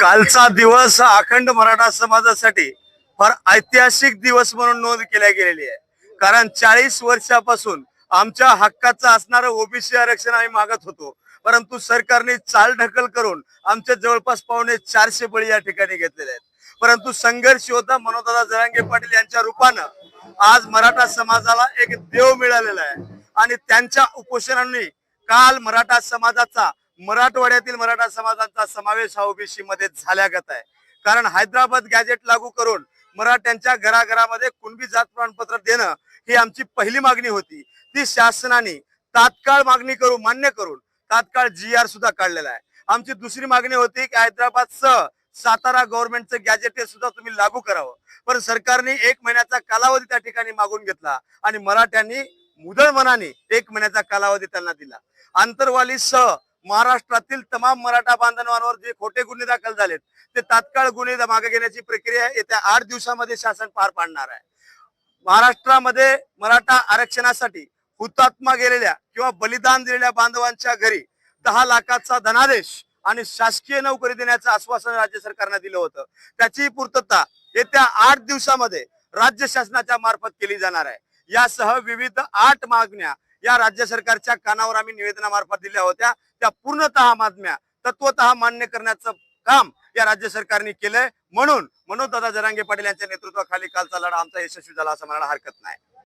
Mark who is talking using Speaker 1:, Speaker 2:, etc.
Speaker 1: कालचा दिवस अखंड मराठा समाजासाठी फार ऐतिहासिक दिवस म्हणून नोंद केल्या गेलेली आहे. कारण चाळीस वर्षापासून आमच्या हक्काचं असणारं ओबीसी आरक्षण आम्ही मागत होतो. परंतु सरकारने चाल ढकल करून आमच्या जवळपास पावणे चारशे बळी या ठिकाणी घेतलेले आहेत. परंतु संघर्ष योद्धा मनोदादा जरांगे पाटील यांच्या रूपानं आज मराठा समाजाला एक देव मिळालेला आहे. आणि त्यांच्या उपोषणांनी काल मराठा समाजाचा मराठवाड्यातील मराठा समाजाचा समावेश हा ओबीसी मध्ये झाल्यागत आहे. कारण हैदराबाद गॅजेट लागू करून मराठ्यांच्या घराघरामध्ये कुणबी जात प्रमाणपत्र देणं ही आमची पहिली मागणी होती. ती शासनाने तात्काळ मागणी करू मान्य करून तात्काळ जी आर सुद्धा काढलेला आहे. आमची दुसरी मागणी होती की हैदराबाद सह सातारा गव्हर्नमेंटचं गॅजेट हे सुद्धा तुम्ही लागू करावं. पण सरकारने एक महिन्याचा कालावधी त्या ठिकाणी मागून घेतला आणि मराठ्यांनी मुदळ मनाने एक महिन्याचा कालावधी त्यांना दिला. आंतरवालीसह महाराष्ट्रातील तमाम मराठा बांधवांवर जे खोटे गुन्हे दाखल झालेत ते तात्काळ गुन्हे मागे घेण्याची प्रक्रिया येत्या आठ दिवसामध्ये शासन पार पाडणार आहे. महाराष्ट्रामध्ये मराठा आरक्षणासाठी हुतात्मा गेलेल्या किंवा बलिदान दिलेल्या बांधवांच्या घरी दहा लाखाचा धनादेश आणि शासकीय नोकरी देण्याचं आश्वासन राज्य सरकारने दिलं होतं. त्याची पूर्तता येत्या आठ दिवसामध्ये राज्य शासनाच्या मार्फत केली जाणार आहे. यासह विविध आठ मागण्या या राज्य सरकारच्या कानावर आम्ही निवेदनामार्फत दिल्या होत्या. त्या पूर्णतः मागण्या तत्वतः मान्य करण्याचं काम या राज्य सरकारने केलंय. म्हणून मनोज दादा जरांगे पाटील यांच्या नेतृत्वाखाली कालचा लढा आमचा यशस्वी झाला असं म्हणायला हरकत नाही.